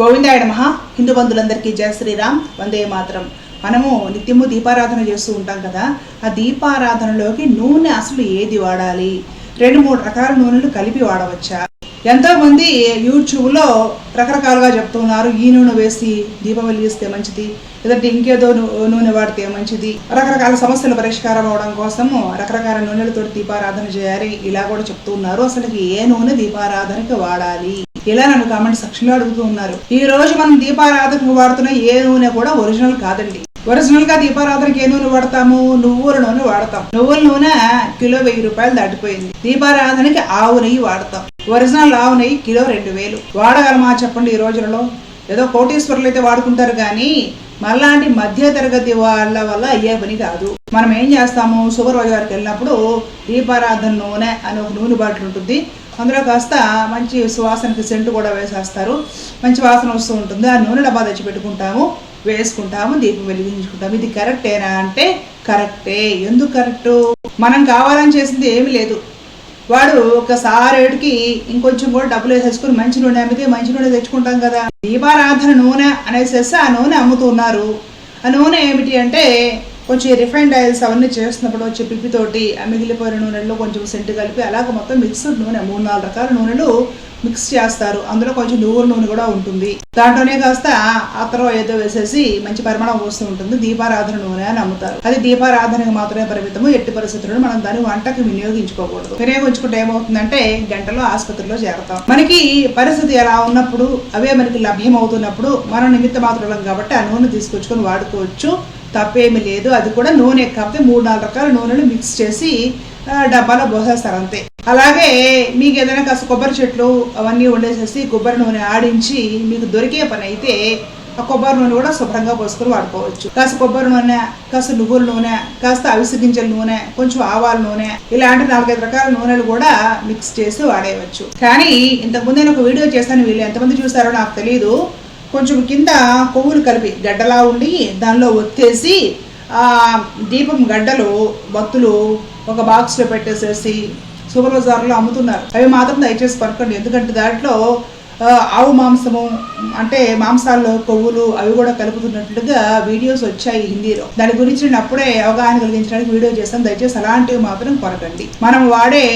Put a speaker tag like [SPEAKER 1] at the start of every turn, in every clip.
[SPEAKER 1] గోవిందాయ మహా హిందూ బంధువులందరికీ జయ శ్రీరామ్. వందే మాత్రం. మనము నిత్యము దీపారాధన చేస్తూ ఉంటాం కదా ఆ దీపారాధనలోకి నూనె అసలు ఏది వాడాలి? రెండు మూడు రకాల నూనెలు కలిపి వాడవచ్చా? ఎంతో మంది యూట్యూబ్లో రకరకాలుగా చెప్తున్నారు ఈ నూనె వేసి దీపం వెలిగిస్తే మంచిది లేదంటే ఇంకేదో నూనె వాడితే మంచిది. రకరకాల సమస్యల పరిష్కారం అవడం కోసము రకరకాల నూనెలతో దీపారాధన చేయాలి ఇలా కూడా చెప్తున్నారు అసలు ఏ నూనె దీపారాధనకి వాడాలి? ఇలా నన్ను కామెంట్ సెక్షన్లో అడుగుతూ ఉన్నారు? ఈ రోజు మనం దీపారాధనకు వాడుతున్న ఏ నూనె కూడా ఒరిజినల్ కాదండి. ఒరిజినల్గా దీపారాధనకి ఏ నూనె వాడతాము? నువ్వుల నూనె వాడతాం. నువ్వుల నూనె కిలో వెయ్యి రూపాయలు దాటిపోయింది. దీపారాధనకి ఆవు నెయ్యి వాడతాం. ఒరిజినల్ ఆవు నెయ్యి కిలో రెండు వేలు. వాడగలమా చెప్పండి ఈ రోజులలో? ఏదో కోటీశ్వరులు అయితే వాడుకుంటారు కానీ మళ్ళాంటి మధ్య తరగతి వాళ్ళ వల్ల అయ్యే పని కాదు. మనం ఏం చేస్తాము? షుగర్ బజార్కి వెళ్ళినప్పుడు దీపారాధన నూనె అని ఒక నూనె బాటిల్ ఉంటుంది. అందులో కాస్త మంచి సువాసనకి సెంటు కూడా వేసేస్తారు. మంచి వాసన వస్తూ ఉంటుంది. ఆ నూనె డబ్బా తెచ్చి పెట్టుకుంటాము వేసుకుంటాము దీపం వెలిగించుకుంటాము. ఇది కరెక్టేనా అంటే కరెక్టే. ఎందుకు కరెక్టు? మనం కావాలని చేసింది ఏమీ లేదు. వాడు ఒకసారి ఏటికి ఇంకొంచెం కూడా డబ్బులు వేసేసుకుని మంచి నూనె అమ్మితే మంచి నూనె తెచ్చుకుంటాం కదా. దీపారాధన నూనె అనేసేసి ఆ నూనె అమ్ముతున్నారు ఆ నూనె ఏమిటి అంటే కొంచెం రిఫైండ్ ఆయిల్స్ అవన్నీ చేస్తున్నప్పుడు వచ్చే పిప్పితోటి మిగిలిపోయిన నూనెలో కొంచెం సెంటు కలిపి అలాగ మొత్తం మిక్స్డ్ నూనె మూడు నాలుగు రకాల నూనెలు మిక్స్ చేస్తారు. అందులో కొంచెం నువ్వుల నూనె కూడా ఉంటుంది. దాంట్లోనే కాస్త అత్తరో ఏదో వేసేసి మంచి పరిమాణం వస్తూ ఉంటుంది. దీపారాధన నూనె అని అమ్ముతారు. అది దీపారాధనకు మాత్రమే పరిమితము. ఎట్టి పరిస్థితుల్లో మనం దాన్ని వంటకి వినియోగించుకోకూడదు. వినియోగించుకుంటే ఏమవుతుందంటే గంటలో ఆసుపత్రిలో చేరతాం. మనకి పరిస్థితి ఎలా ఉన్నప్పుడు అవే మనకి లభ్యం అవుతున్నప్పుడు మనం నిమిత్త మాత్రం కాబట్టి ఆ నూనె తీసుకొచ్చుకొని వాడుకోవచ్చు. తప్పేమీ లేదు. అది కూడా నూనె కాకపోతే మూడు నాలుగు రకాల నూనెలు మిక్స్ చేసి డబ్బాలో పోసేస్తారు అంతే. అలాగే మీకు ఏదైనా కాస్త కొబ్బరి చెట్లు అవన్నీ వండేసేసి కొబ్బరి నూనె ఆడించి మీకు దొరికే పని అయితే ఆ కొబ్బరి నూనె కూడా శుభ్రంగా పోసుకొని వాడుకోవచ్చు. కాస్త కొబ్బరి నూనె కాస్త నువ్వుల నూనె కాస్త అవిసె గింజల నూనె కొంచెం ఆవాల నూనె ఇలాంటి నాలుగైదు రకాల నూనెలు కూడా మిక్స్ చేసి వాడేయవచ్చు. కానీ ఇంతకుముందు నేను ఒక వీడియో చేశాను వీళ్ళు ఎంతమంది చూసారో నాకు తెలియదు కొంచెం కింద కొవ్వులు కలిపి గడ్డలా ఉండి దానిలో ఒత్తేసి ఆ దీపం గడ్డలు బత్తులు ఒక బాక్స్లో పెట్టేసేసి సూపర్ బజార్లో అమ్ముతున్నారు. అవి మాత్రం దయచేసి కొనకండి ఎందుకంటే దాంట్లో ఆవు మాంసము అంటే మాంసాల్లో కొవ్వులు అవి కూడా కలుపుతున్నట్లుగా వీడియోస్ వచ్చాయి హిందీలో. దాని గురించి నేను అప్పుడే అవగాహన కలిగించడానికి వీడియో చేస్తాను. దయచేసి అలాంటివి మాత్రం కొరకండి మనం వాడే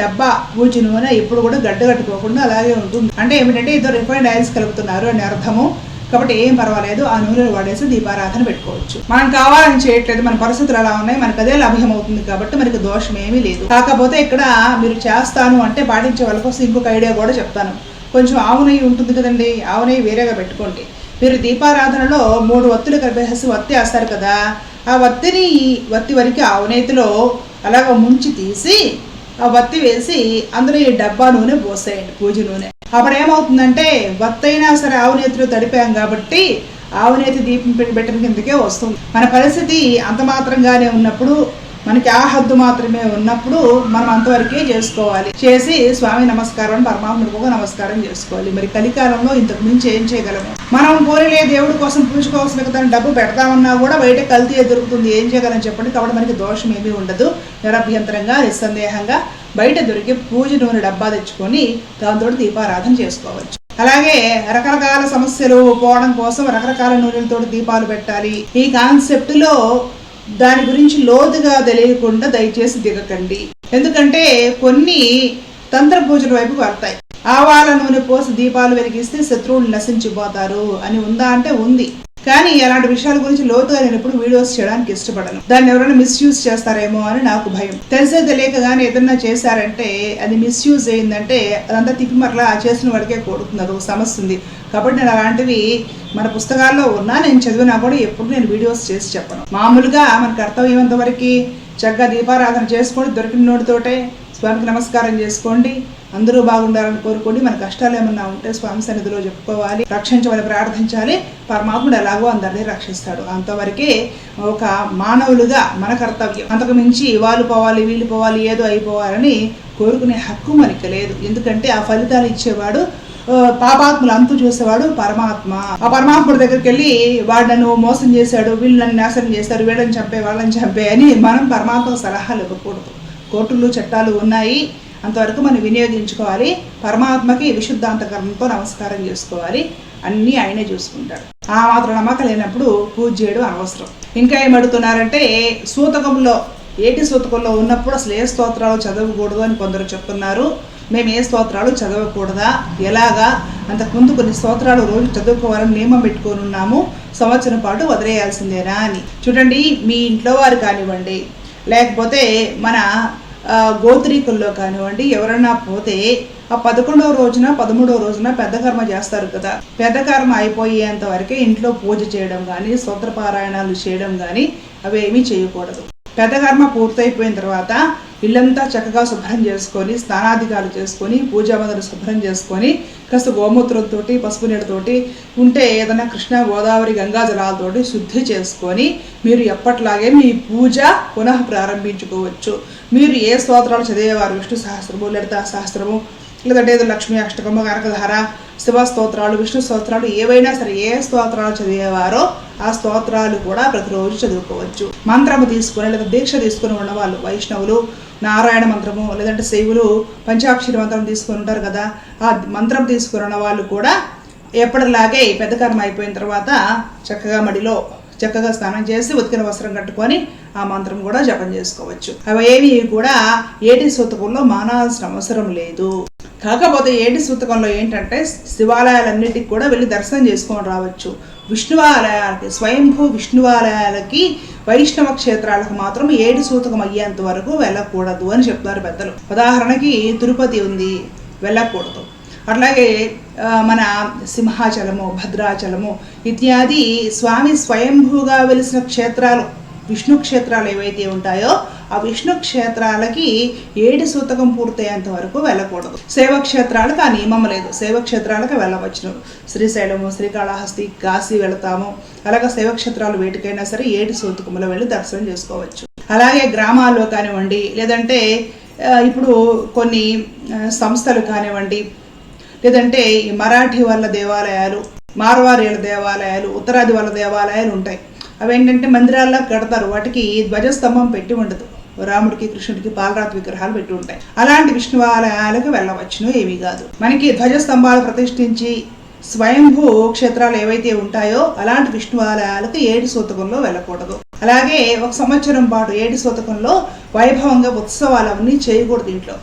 [SPEAKER 1] డబ్బా పూచి నూనె ఎప్పుడు కూడా గడ్డ కట్టుకోకుండా అలాగే ఉంటుంది. అంటే ఏమిటంటే ఇద్దరు రిఫైండ్ ఆయిల్స్ కలుపుతున్నారు అని అర్థము. కాబట్టి ఏం పర్వాలేదు. ఆ నూనెలు వాడేసి దీపారాధన పెట్టుకోవచ్చు. మనం కావాలని చేయట్లేదు. మన పరిస్థితులు అలా ఉన్నాయి. మనకు అదే లభ్యం అవుతుంది కాబట్టి మనకి దోషం ఏమీ లేదు. కాకపోతే ఇక్కడ మీరు చేస్తాను అంటే పాటించే వాళ్ళ కోసం ఇంకొక ఐడియా కూడా చెప్తాను. కొంచెం ఆవు నెయ్యి ఉంటుంది కదండి ఆవు నెయ్యి వేరేగా పెట్టుకోండి. మీరు దీపారాధనలో మూడు వత్తులు కలిపేసి వత్తి వేస్తారు కదా ఆ వత్తిని వత్తి వరకు ఆవు నెయ్యిలో అలాగ ముంచి తీసి ఆ వత్తి వేసి అందులో ఈ డబ్బా నూనె పోసేయండి పూజ నూనె. అప్పుడు ఏమవుతుందంటే వత్తైనా సరే ఆవు నేతిలో తడిపాం కాబట్టి ఆవు నేతి దీపం పెట్టి పెట్టిన కిందకే వస్తుంది. మన పరిస్థితి అంత మాత్రంగానే ఉన్నప్పుడు మనకి ఆ హద్దు మాత్రమే ఉన్నప్పుడు మనం అంతవరకే చేసుకోవాలి. చేసి స్వామి నమస్కారం అని పరమాత్ముడికి నమస్కారం చేసుకోవాలి. మరి కలికాలంలో ఇంతకు మించి ఏం చేయగలము? మనం పోలిలే దేవుడి కోసం పూజకోవాల్సిన కదా డబ్బు పెడతామన్నా కూడా బయట కల్తీ దొరుకుతుంది ఏం చేయగలం చెప్పండి? కాబట్టి మనకి దోషం ఏమీ ఉండదు. నిరభ్యంతరంగా నిస్సందేహంగా బయట దొరికే పూజ నూనె డబ్బా తెచ్చుకొని దాంతో దీపారాధన చేసుకోవచ్చు. అలాగే రకరకాల సమస్యలు పోవడం కోసం రకరకాల నూనెలతో దీపాలు పెట్టాలి. ఈ కాన్సెప్ట్లో దాని గురించి లోతుగా తెలియకుండా దయచేసి దిగకండి. ఎందుకంటే కొన్ని తంత్ర పూజల వైపు పడతాయి ఆవాల నూనె పోసి దీపాలు వెలిగిస్తే శత్రువులు నశించిపోతారు అని ఉందా అంటే ఉంది. కానీ అలాంటి విషయాల గురించి లోతుగా నేను ఎప్పుడు వీడియోస్ చేయడానికి ఇష్టపడను. దాన్ని ఎవరైనా మిస్యూజ్ చేస్తారేమో అని నాకు భయం. తెలిసే తెలియక కానీ ఏదన్నా చేశారంటే అది మిస్యూజ్ అయిందంటే అదంతా తిప్పి మరలా ఆ చేసిన వాడికే కొడుతుంది. అదొక సమస్య ఉంది. కాబట్టి నేను అలాంటివి మన పుస్తకాల్లో ఉన్నా నేను చదివినా కూడా ఎప్పుడు నేను వీడియోస్ చేసి చెప్పను. మామూలుగా మనకు అర్థమయ్యేంత వరకు చక్కగా దీపారాధన చేసుకొని దొరికిన నోటితోటే స్వామికి నమస్కారం చేసుకోండి అందరూ బాగుండాలని కోరుకోండి మన కష్టాలు ఏమన్నా ఉంటే స్వామి సన్నిధిలో చెప్పుకోవాలి రక్షించమని ప్రార్థించాలి పరమాత్ముడు ఎలాగో అందరినీ రక్షిస్తాడు. అంతవరకే ఒక మానవులుగా మన కర్తవ్యం. అంతకు మించి వాళ్ళు పోవాలి వీళ్ళు పోవాలి ఏదో అయిపోవాలని కోరుకునే హక్కు మనకి లేదు. ఎందుకంటే ఆ ఫలితాలు ఇచ్చేవాడు పాపాత్ములు అంతు చూసేవాడు పరమాత్మ. ఆ పరమాత్ముడి దగ్గరికి వెళ్ళి వాడు నన్ను మోసం చేశాడు వీళ్ళు నన్ను నాశనం చేశారు వీళ్ళని చంపే వాళ్ళని చంపే అని మనం పరమాత్మ సలహాలు ఇవ్వకూడదు. కోర్టులు చట్టాలు ఉన్నాయి. అంతవరకు మనం వినియోగించుకోవాలి. పరమాత్మకి విశుద్ధాంతకరణంతో నమస్కారం చేసుకోవాలి. అన్నీ ఆయనే చూసుకుంటాడు. ఆ మాత్రం నమ్మకం లేనప్పుడు పూజ చేయడం అనవసరం. ఇంకా ఏమడుతున్నారంటే సూతకంలో ఏటి సూతకంలో ఉన్నప్పుడు అసలు ఏ స్తోత్రాలు చదవకూడదు అని కొందరు చెప్తున్నారు. మేము ఏ స్తోత్రాలు చదవకూడదా? ఎలాగా? అంతకుముందు కొన్ని స్తోత్రాలు రోజు చదువుకోవాలని నియమం పెట్టుకొని ఉన్నాము సంవత్సరం పాటు వదిలేయాల్సిందేనా అని. చూడండి మీ ఇంట్లో వారు కానివ్వండి లేకపోతే మన గోత్రీకుల్లో కానివ్వండి ఎవరన్నా పోతే ఆ పదకొండవ రోజున పదమూడవ రోజున పెద్ద కర్మ చేస్తారు కదా. పెద్ద కర్మ అయిపోయేంత వరకే ఇంట్లో పూజ చేయడం కానీ స్తోత్ర పారాయణాలు చేయడం కానీ అవేమీ చేయకూడదు. పెద్ద కర్మ పూర్తయిపోయిన తర్వాత ఇల్లంతా చక్కగా శుభ్రం చేసుకొని స్నానాధికారులు చేసుకొని పూజా మందులు శుభ్రం చేసుకొని కాస్త గోమూత్రంతో పసుపు నీళ్ళతోటి ఉంటే ఏదైనా కృష్ణ గోదావరి గంగా జలాలతోటి శుద్ధి చేసుకొని మీరు ఎప్పట్లాగే మీ పూజ పునః ప్రారంభించుకోవచ్చు మీరు ఏ స్తోత్రాలు చదివేవారు? విష్ణు సహస్రము లలితా సహస్రము లేదంటే ఏదో లక్ష్మీ అష్టకము కనకధార శివ స్తోత్రాలు విష్ణు స్తోత్రాలు ఏవైనా సరే ఏ స్తోత్రాలు చదివేవారో ఆ స్తోత్రాలు కూడా ప్రతిరోజు చదువుకోవచ్చు. మంత్రము తీసుకుని లేదా దీక్ష తీసుకుని ఉన్నవాళ్ళు వైష్ణవులు నారాయణ మంత్రము లేదంటే శైవులు పంచాక్షరి మంత్రం తీసుకుని ఉంటారు కదా ఆ మంత్రం తీసుకుని ఉన్న వాళ్ళు కూడా ఎప్పటిలాగే పెద్ద కర్మ అయిపోయిన తర్వాత చక్కగా మడిలో చక్కగా స్నానం చేసి ఉతికిన వస్త్రం కట్టుకొని ఆ మంత్రం కూడా జపం చేసుకోవచ్చు. అవి ఏవి కూడా ఏటి సూతకంలో మానాల్సిన అవసరం లేదు. కాకపోతే ఏంటి సూతకంలో ఏంటంటే శివాలయాలన్నిటికి కూడా వెళ్ళి దర్శనం చేసుకొని రావచ్చు. విష్ణువాలయాలకి స్వయంభూ విష్ణువాలయాలకి వైష్ణవ క్షేత్రాలకు మాత్రం ఏడు సూతకం అయ్యేంత వరకు వెళ్ళకూడదు అని చెప్తున్నారు పెద్దలు. ఉదాహరణకి తిరుపతి ఉంది వెళ్ళకూడదు. అట్లాగే మన సింహాచలము భద్రాచలము ఇత్యాది స్వామి స్వయంభూగా వెలిసిన క్షేత్రాలు విష్ణు క్షేత్రాలు ఏవైతే ఉంటాయో ఆ విష్ణు క్షేత్రాలకి ఏడు సూతకం పూర్తయ్యేంత వరకు వెళ్ళకూడదు. సేవక్షేత్రాలకు ఆ నియమం లేదు. సేవక్షేత్రాలకు వెళ్ళవచ్చును. శ్రీశైలము శ్రీకాళహస్తి కాశీ వెళతాము. అలాగే సేవక్షేత్రాలు వేటికైనా సరే ఏడు సూతకములు వెళ్ళి దర్శనం చేసుకోవచ్చు. అలాగే గ్రామాల్లో కానివ్వండి లేదంటే ఇప్పుడు కొన్ని సంస్థలు కానివ్వండి లేదంటే ఈ మరాఠీ వాళ్ళ దేవాలయాలు మార్వారీల దేవాలయాలు ఉత్తరాది వాళ్ళ దేవాలయాలు ఉంటాయి. అవి ఏంటంటే మందిరాల్లో కడతారు. వాటికి ధ్వజస్తంభం పెట్టి ఉండదు. రాముడికి కృష్ణుడికి పాలరాతి విగ్రహాలు పెట్టి ఉంటాయి. అలాంటి విష్ణువాలయాలకు వెళ్ళవచ్చును ఏమీ కాదు. మనకి ధ్వజస్తంభాలు ప్రతిష్ఠించి స్వయంభూ క్షేత్రాలు ఏవైతే ఉంటాయో అలాంటి విష్ణువాలయాలకు ఏడు సూతకంలో వెళ్ళకూడదు. అలాగే ఒక సంవత్సరం పాటు ఏడు సూతకంలో వైభవంగా ఉత్సవాలన్నీ చేయకూడదు ఇంట్లో.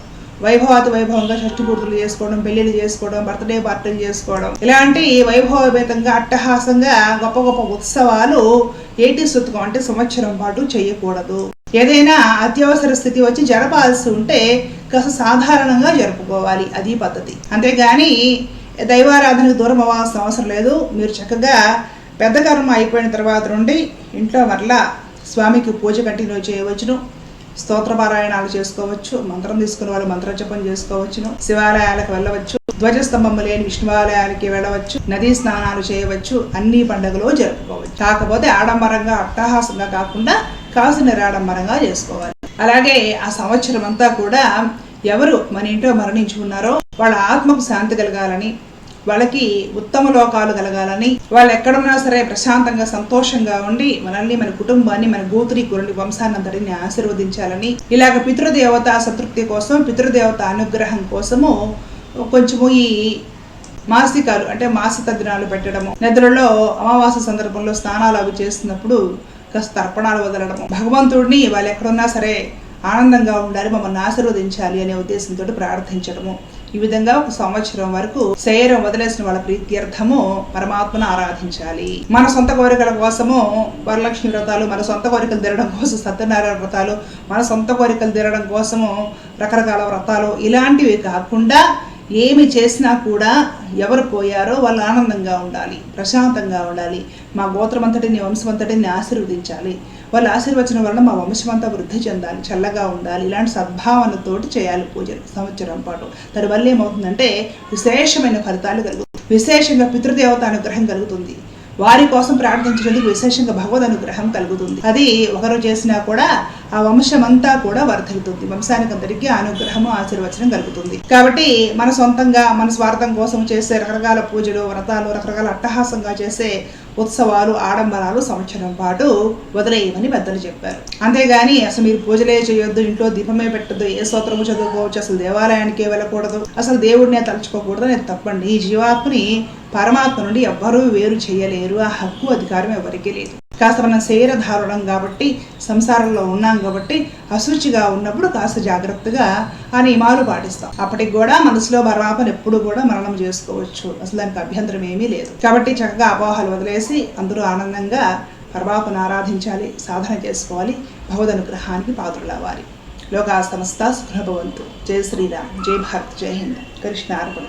[SPEAKER 1] వైభవాతి వైభవంగా షష్ఠి పూర్తులు చేసుకోవడం పెళ్ళిళ్ళు చేసుకోవడం బర్త్డే పార్టీలు చేసుకోవడం. ఇలాంటి వైభవపేతంగా అట్టహాసంగా గొప్ప గొప్ప ఉత్సవాలు ఏటి సుతకం అంటే సంవత్సరం పాటు చేయకూడదు. ఏదైనా అత్యవసర స్థితి వచ్చి జరపాల్సి ఉంటే కాస్త సాధారణంగా జరుపుకోవాలి. అది పద్ధతి. అంతేగాని దైవారాధనకు దూరం అవ్వాల్సిన అవసరం లేదు. మీరు చక్కగా పెద్ద కర్మ అయిపోయిన తర్వాత నుండి ఇంట్లో మరలా స్వామికి పూజ కంటిన్యూ చేయవచ్చును. స్తోత్రపారాయణాలు చేసుకోవచ్చు మంత్రం తీసుకున్న వాళ్ళు మంత్రజపం చేసుకోవచ్చును శివాలయాలకు వెళ్ళవచ్చు ధ్వజస్తంభం లేని విష్ణువాలయాలకి వెళ్ళవచ్చు నదీ స్నానాలు చేయవచ్చు అన్ని పండుగలు జరుపుకోవచ్చు. కాకపోతే ఆడంబరంగా అట్టహాసంగా కాకుండా కాసు నిరాడంబరంగా చేసుకోవాలి. అలాగే ఆ సంవత్సరం అంతా కూడా ఎవరు మన ఇంట్లో మరణించి ఉన్నారో వాళ్ళ ఆత్మకు శాంతి కలగాలని వాళ్ళకి ఉత్తమ లోకాలు కలగాలని వాళ్ళు ఎక్కడున్నా సరే ప్రశాంతంగా సంతోషంగా ఉండి మనల్ని మన కుటుంబాన్ని మన గోత్రి కురుడి వంశాన్నంతటిని ఆశీర్వదించాలని ఇలాగ పితృదేవత సంతృప్తి కోసం పితృదేవత అనుగ్రహం కోసము కొంచెము ఈ మాసికాలు అంటే మాసిక దినాలు పెట్టడము నిద్రలో అమావాస్య సందర్భంలో స్నానాలు అవి చేస్తున్నప్పుడు కాస్త తర్పణాలు వదలడము. భగవంతుడిని వాళ్ళు ఎక్కడున్నా సరే ఆనందంగా ఉండాలి మమ్మల్ని ఆశీర్వదించాలి అనే ఉద్దేశంతో ప్రార్థించడము. ఈ విధంగా ఒక సంవత్సరం వరకు శరీరం వదిలేసిన వాళ్ళ ప్రీత్యర్థము పరమాత్మను ఆరాధించాలి. మన సొంత కోరికల కోసము వరలక్ష్మి వ్రతాలు మన సొంత కోరికలు తిరగడం కోసం సత్యనారాయణ వ్రతాలు మన సొంత కోరికలు తిరగడం కోసము రకరకాల వ్రతాలు ఇలాంటివి కాకుండా ఏమి చేసినా కూడా ఎవరు పోయారో వాళ్ళు ఆనందంగా ఉండాలి ప్రశాంతంగా ఉండాలి. మా గోత్రమంతటిని వంశమంతటిని ఆశీర్వదించాలి. వాళ్ళు ఆశీర్వచనం వలన మా వంశమంతా వృద్ధి చెందాలి చల్లగా ఉండాలి ఇలాంటి సద్భావనతోటి చేయాలి పూజలు సంవత్సరం పాటు. దానివల్ల ఏమవుతుందంటే విశేషమైన ఫలితాలు కలుగుతాయి. విశేషంగా పితృదేవత అనుగ్రహం కలుగుతుంది. వారి కోసం ప్రార్థించినందుకు విశేషంగా భగవద్ అనుగ్రహం కలుగుతుంది. అది ఒకరు చేసినా కూడా ఆ వంశమంతా కూడా వర్ధిల్లుతుంది. వంశానికి అందరికీ అనుగ్రహము ఆశీర్వచనం కలుగుతుంది. కాబట్టి మన సొంతంగా మన స్వార్థం కోసం చేసే రకరకాల పూజలు వ్రతాలు రకరకాల అట్టహాసంగా చేసే ఉత్సవాలు ఆడంబరాలు సంవత్సరం పాటు వదిలేయమని పెద్దలు చెప్పారు. అంతేగాని అసలు మీరు పూజలే చేయొద్దు ఇంట్లో దీపమే పెట్టద్దు ఏ స్తోత్రము చదువుకోవచ్చు అసలు దేవాలయానికి వెళ్ళకూడదు అసలు దేవుడినే తలుచుకోకూడదు అనేది తప్పండి. ఈ జీవాత్మని పరమాత్మ నుండి ఎవ్వరూ వేరు చేయలేరు. ఆ హక్కు అధికారం ఎవరికీ లేదు. కాస్త మనం శరీరధారుణం కాబట్టి సంసారంలో ఉన్నాం కాబట్టి అశుచిగా ఉన్నప్పుడు కాస్త జాగ్రత్తగా ఆ నియమాలు పాటిస్తాం. అప్పటికి కూడా మనసులో పరమాత్మను ఎప్పుడు కూడా మరణం చేసుకోవచ్చు. అసలు దానికి అభ్యంతరం ఏమీ లేదు. కాబట్టి చక్కగా అపోహలు వదిలేసి అందరూ ఆనందంగా పరమాత్మను ఆరాధించాలి సాధన చేసుకోవాలి భగవద్ అనుగ్రహానికి పాత్రలవ్వాలి. లోకా సమస్త సుఖభవంతు. జై శ్రీరామ్. జై భారత్. జై హింద్. కృష్ణ అర్పణ.